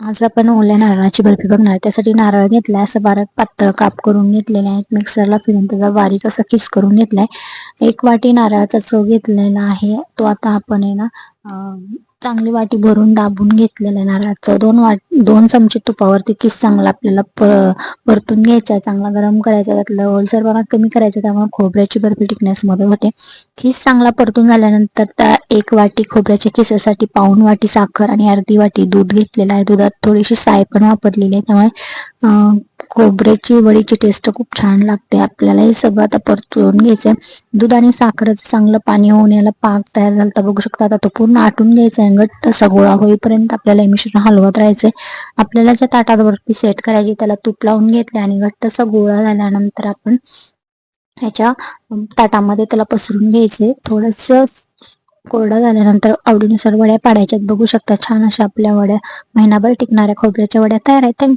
आज आपण ओल्या नारळाची बर्फी बघणार. त्यासाठी नारळ घेतलाय असं बारीक पातळ काप करून घेतलेले आहेत मिक्सरला फिरून त्याचा बारीक असा किस करून घेतलाय. एक वाटी नारळाचा चव घेतलेला आहे. तो आता आपण आहे ना चांगली वाटी भरून दाबून घेतलेलं आहे नारळाचं दोन वाट दोन चमचे तुपावरती किस चांगला आपल्याला पर परतून घ्यायचा आहे चांगला गरम करायचा त्यातलं ओलसरपणा कमी करायचा त्यामुळे खोबऱ्याची बर्फी टिकण्यास मदत होते. खीस चांगला परतून झाल्यानंतर त्या एक वाटी खोबऱ्याच्या खिसासाठी पाऊण वाटी साखर आणि अर्धी वाटी दूध घेतलेलं आहे. दुधात थोडीशी साय पण वापरलेली आहे त्यामुळे खोबऱ्याची वडीची टेस्ट खूप छान लागते. आपल्याला हे सगळं आता परतून घ्यायचं आहे दूध आणि साखरेचं चांगलं पाणी होऊन याला पाक तयार झाला तर बघू शकता आता तो पूर्ण आटून घ्यायचा आहे घट्ट असा गोळा होईपर्यंत आपल्याला हे मिश्रण हलवत राहायचंय. आपल्याला ज्या ताटात बर्फी सेट करायची त्याला तूप लावून घेतले आणि घट्ट असा गोळा झाल्यानंतर आपण ह्याच्या ताटामध्ये त्याला पसरून घ्यायचे थोडस कोरडा झाल्यानंतर आवडीनुसार वड्या पाडायच्यात. बघू शकता छान अशा आपल्या वड्या महिनाभर टिकणाऱ्या खोबऱ्याच्या वड्या तयार आहेत. थँक्यू